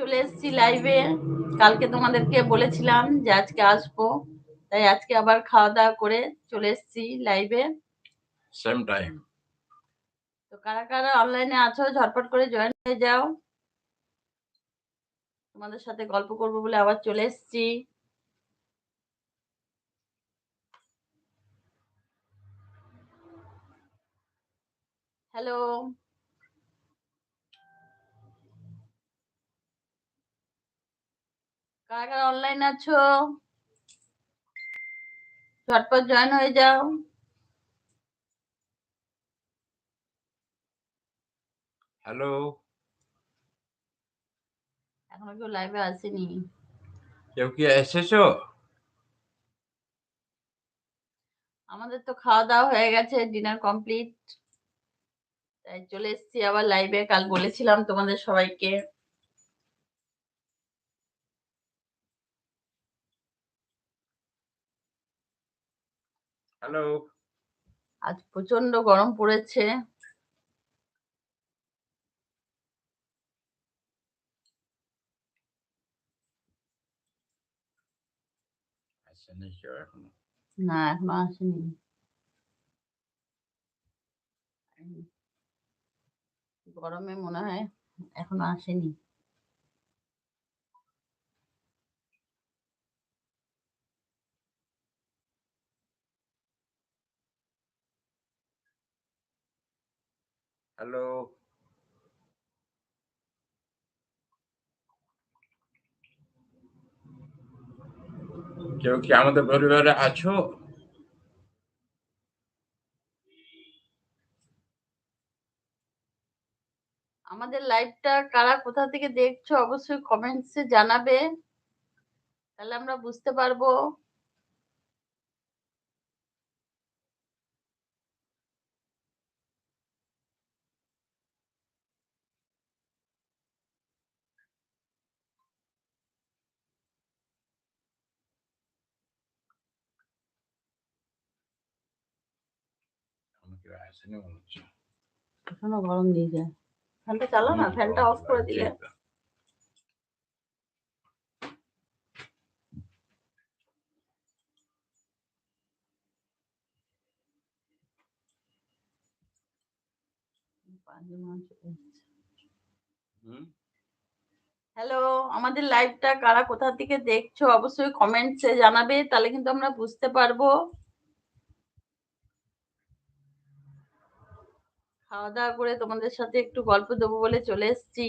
চলে এসেছি লাইভে কালকে তোমাদেরকে বলেছিলাম যে আজকে আসব। তাই আজকে আবার খাওয়া দাওয়া করে চলে এসেছি লাইভে same time. তো কারা কারা অনলাইনে আছো ঝটপট করে জয়েন হয়ে যাও। তোমাদের সাথে গল্প করব বলে আবার চলে এসেছি। হ্যালো কারা কারা অনলাইন আছো? ঝটপট জয়েন হয়ে যাও। হ্যালো এখনও কেউ লাইভে আসেনি। কেউ কি এসেছ? আমাদের তো খাওয়া দাওয়া হয়ে গেছে ডিনার কমপ্লিট তাই চলে এসেছি আবার লাইভে কাল বলেছিলাম তোমাদের সবাইকে। হ্যালো। আজ প্রচণ্ড গরম পড়েছে। আসেনি কেউ এখনও। না এখনও আসেনি। গরমে মনে হয় এখনও আসেনি। হ্যালো। কেউ কি আমাদের পরিবারে আছো? আমাদের লাইভটা কারা কোথা থেকে দেখছ অবশ্যই কমেন্টসে জানাবে। তাহলে আমরা বুঝতে পারব এখনও কেউ আসেনি মনে হচ্ছে। এখনও গরম ফ্যানটা চালাও না? ফ্যানটা অফ করে দিলে। হ্যালো আমাদের লাইভটা কারা কোথা থেকে দেখছ? অবশ্যই কমেন্টসে জানাবে তাহলে কিন্তু আমরা বুঝতে পারব। খাওয়া দাওয়া করে তোমাদের সাথে একটু গল্প দেবো বলে চলে এসেছি।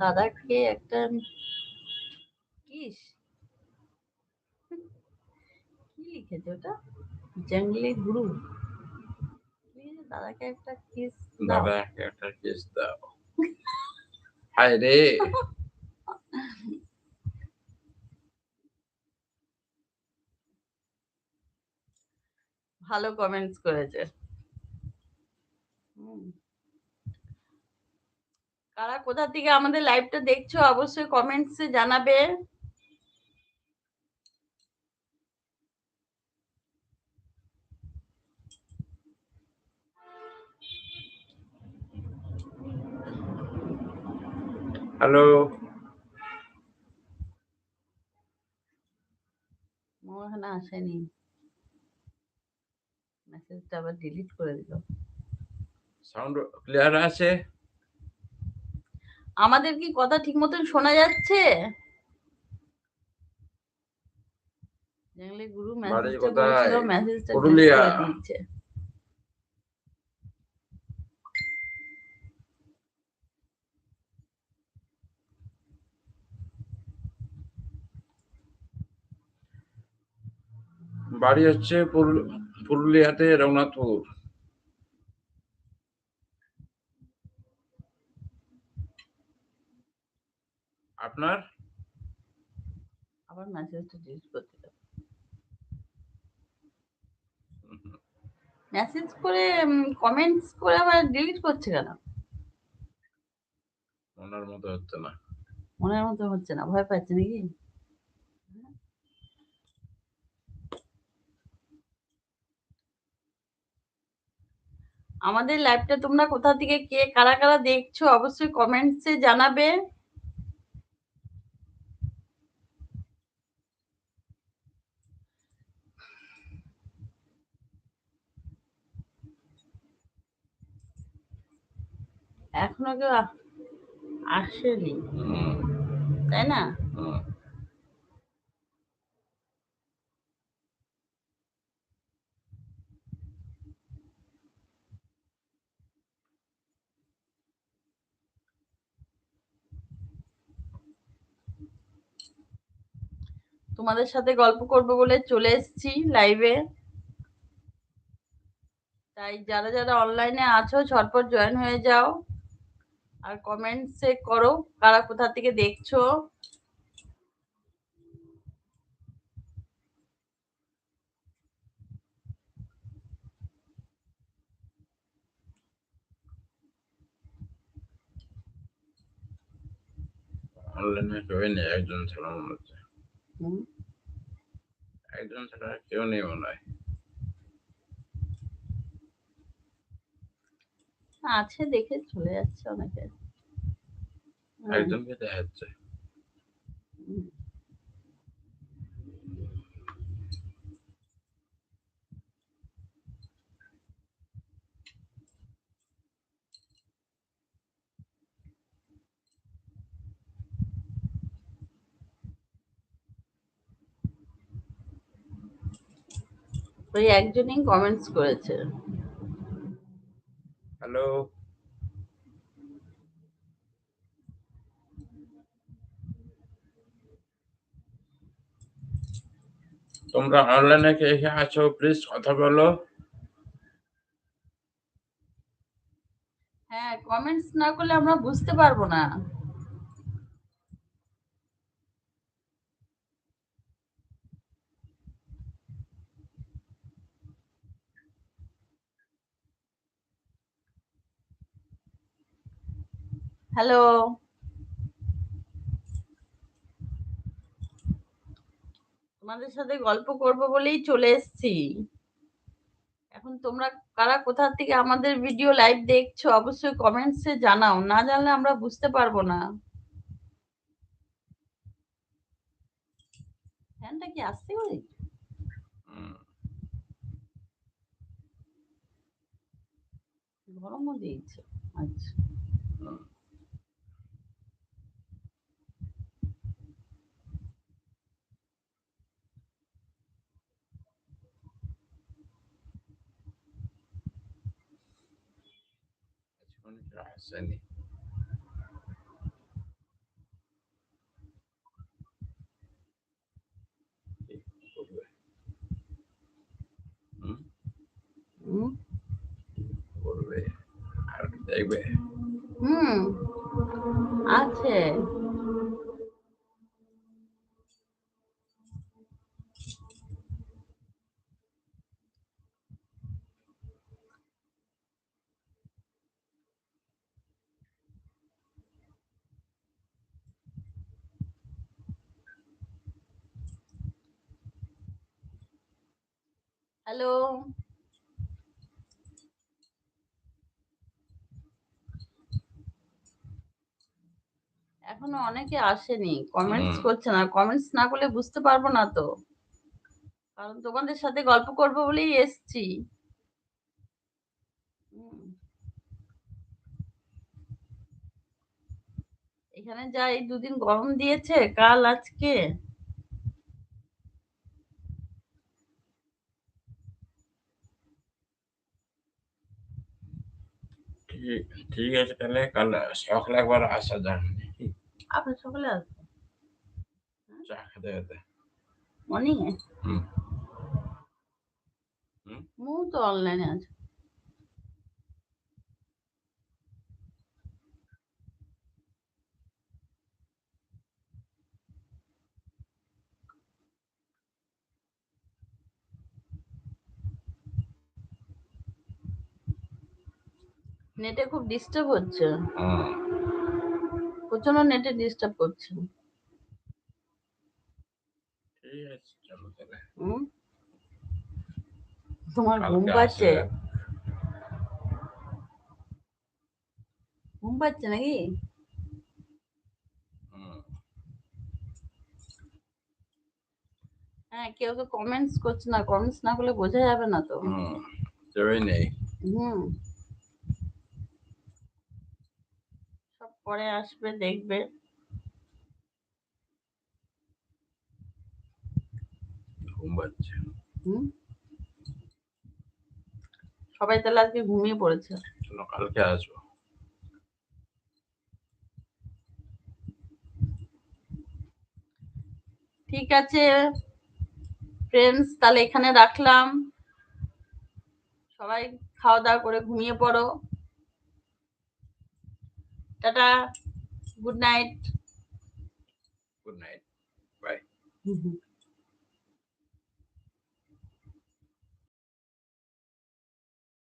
দাদাকে একটা কিস? লিখেছে ওটা জঙ্গলি গুরু। দাদাকে একটা কিস দাদা একটা কেস দাও। হায় রে। ভালো কমেন্টস করেছে। কারা কোথা থেকে আমাদের লাইভটা দেখছ অবশ্যই কমেন্টসে জানাবে। হ্যালো ও এখানে আসেনি। মেসেজটা আবার ডিলিট করে দিল। সাউন্ড ক্লিয়ার আছে? আমাদের কি কথা ঠিক মতন শোনা যাচ্ছে? জঙ্গলি গুরু মেসেজটা মেসেজটা delete বাড়ি হচ্ছে পুরুল- পুরুলিয়াতে রঘুনাথপুর আপনার? আবার মেসেজটা ডিলিট করে দিল মেসেজ করে কমেন্টস করে আবার ডিলিট করছে কেন? মনের মতো হচ্ছে না। মনের মতো হচ্ছে না ভয় পাচ্ছে নাকি? আমাদের লাইভটা তোমরা কোথা থেকে কে কারা কারা দেখছ অবশ্যই কমেন্টসে জানাবে। এখনও কেউ আসেনি। তাই না? তোমাদের সাথে গল্প করব বলে চলে এসেছি লাইভে তাই যারা যারা অনলাইনে আছো ঝটপট জয়েন হয়ে যাও। আর কমেন্টসে করো কারা কোথা থেকে দেখছ। অনলাইনে নেই একজন ছাড়া মনে হচ্ছে হুম, একজন ছাড়া কেউ নেই মনে হয়। আছে দেখে চলে যাচ্ছে অনেকে। একজনকে দেখা যাচ্ছে হুম। ওই একজনই কমেন্টস করেছে। হ্যালো তোমরা অনলাইনে কে কে আছো প্লিজ কথা বলো। হ্যাঁ কমেন্টস না করলে আমরা বুঝতে পারব না। হ্যালো। তোমাদের সাথে গল্প করব বলেই চলে এসেছি। এখন তোমরা কারা কোথা থেকে আমাদের ভিডিও লাইভ দেখছ অবশ্যই কমেন্টসে জানাও। না জানলে আমরা বুঝতে পারব না। ফ্যানটা কি আসতে হুম, গরমও দিয়েছে। আচ্ছা হুম। আজকে কেউ আসেনি কি করবে? হুম, হুম করবে আর দেখবে হুম আছে. হ্যালো। এখনও অনেকে আসেনি কমেন্টস করছে না। কমেন্টস না করলে বুঝতে পারব না তো। কারণ তোমাদের সাথে গল্প করব বলেই এসছি। এখানে যা এই দুদিন গরম দিয়েছে কাল আজকে? ঠিক ঠিক আছে তাহলে কাল সকালে একবার আসা যাক আপনার সকালে আসবে চা খেতে খেতে মর্নিং এ হুম হুম মু তো অনলাইনে আছে নেটে খুব ডিস্টার্ব হচ্ছে। প্রচণ্ড নেটে ডিস্টার্ব করছে? তোমার ঘুম পাচ্ছে? ঘুম পাচ্ছে নাকি? হ্যাঁ কেউ তো কমেন্টস করছে না কমেন্টস না করলে বোঝা যাবে না তো। হুম নেই। হুম। পরে আসবে দেখবে। হুম? সবাই তাহলে আজকে ঘুমিয়ে পড়েছে। কালকে আসব। ঠিক আছে। ফ্রেন্ডস তাহলে এখানে রাখলাম। সবাই খাওয়া দাওয়া করে ঘুমিয়ে পড়ো। tata good night good night bye hmm hmm